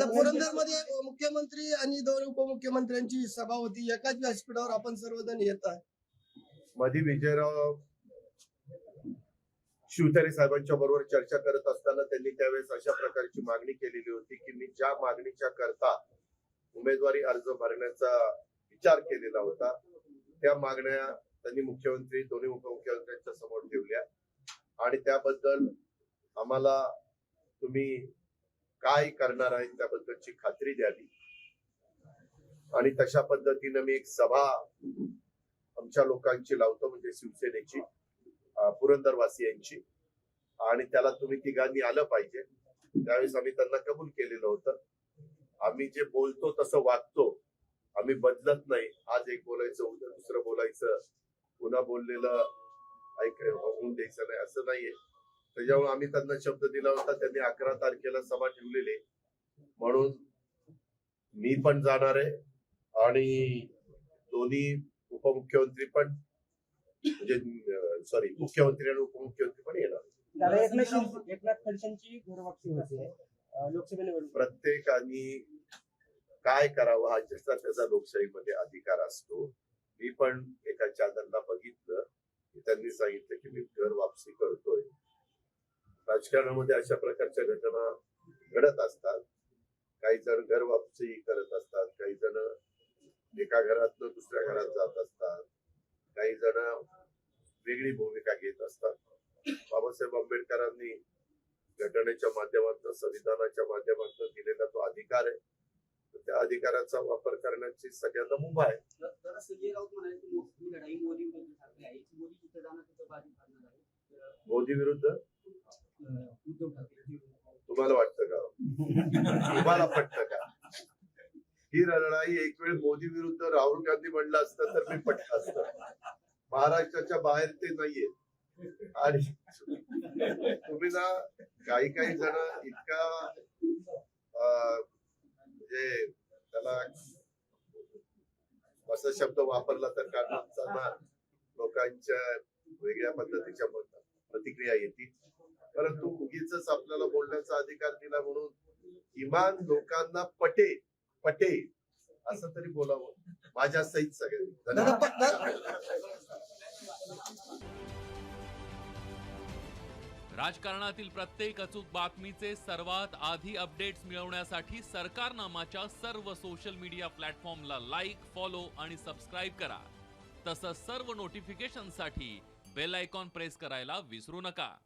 पुरंदरमध्ये मुख्यमंत्री आणि दोन उपमुख्यमंत्र्यांची सभा होती. एकाच व्यासपीठावर आपण सर्वजण येत आहे. मधी विजयराव शिवतारे साहेबांच्या बरोबर चर्चा करत असताना त्यांनी त्यावेळेस अशा प्रकारची मागणी केलेली होती की मी ज्या मागणीच्या करता उमेदवारी अर्ज भरण्याचा विचार केलेला होता त्या मागण्या त्यांनी मुख्यमंत्री दोन्ही उपमुख्यमंत्र्यांच्या समोर ठेवल्या. आणि त्याबद्दल आम्हाला तुम्ही काय करणार आहे त्याबद्दलची खात्री द्यावी. आणि तशा पद्धतीनं मी एक सभा आमच्या लोकांची लावतो म्हणजे शिवसेनेची पुरंदरवासियांची आणि त्याला तुम्ही तिघांनी आलं पाहिजे. त्यावेळेस आम्ही त्यांना कबूल केलेलं होतं. आम्ही जे बोलतो तसं वागतो. आम्ही बदलत नाही. आज एक बोलायचं उद्या दुसरं बोलायचं. पुन्हा बोललेलं ऐक होऊन द्यायचं नाही असं नाहीये. त्याच्यामुळे आम्ही त्यांना शब्द दिला होता त्यांनी अकरा तारखेला सभा ठेवलेली. म्हणून मी पण जाणार आहे आणि दोन्ही उपमुख्यमंत्री पण म्हणजे सॉरी मुख्यमंत्री आणि उपमुख्यमंत्री पण येणार. एकनाथ खडसेंची होते प्रत्येकाने काय करावं हा ज्याचा त्याचा लोकशाहीमध्ये अधिकार असतो. मी पण एका चादरला बघितलं त्यांनी सांगितलं की मी घर वापसी करतोय राजकारणामध्ये अशा प्रकारच्या घटना घडत असतात. काही जण घर वापसी करत असतात काही जण एका घरातनं दुसऱ्या घरात जात असतात काही जण वेगळी भूमिका घेत असतात. बाबासाहेब आंबेडकरांनी घटनेच्या माध्यमातून संविधानाच्या माध्यमातून दिलेला तो अधिकार आहे. त्या अधिकाराचा वापर करण्याची सगळ्यांना मुभा आहे. मोदी विरुद्ध उद्धव ठाकरे तुम्हाला वाटतं का? तुम्हाला पटतं का? ही लढाई एक वेळ मोदी विरुद्ध राहुल गांधी म्हणलं असतं तर मी पटलं असतं. महाराष्ट्राच्या बाहेर ते नाहीये. आणि तुम्ही ना काही काही जण इतका म्हणजे त्याला असा शब्द वापरला तर कारण लोकांच्या वेगळ्या पद्धतीच्या प्रतिक्रिया येतील. परंतु उगीच आपल्याला बोलण्याचा अधिकार दिला म्हणून किमान लोकांना पटे पटे असं तरी बोलावं. माझ्या सहित सगळे दादा प- राजकारणातील प्रत्येक अचूक बातमीचे सर्वात आधी अपडेट्स मिळवण्यासाठी सरकारनामाच्या सर्व सोशल मीडिया प्लॅटफॉर्मला लाईक फॉलो आणि सबस्क्राईब करा. तसंच सर्व नोटिफिकेशनसाठी बेल आयकॉन प्रेस करायला विसरू नका.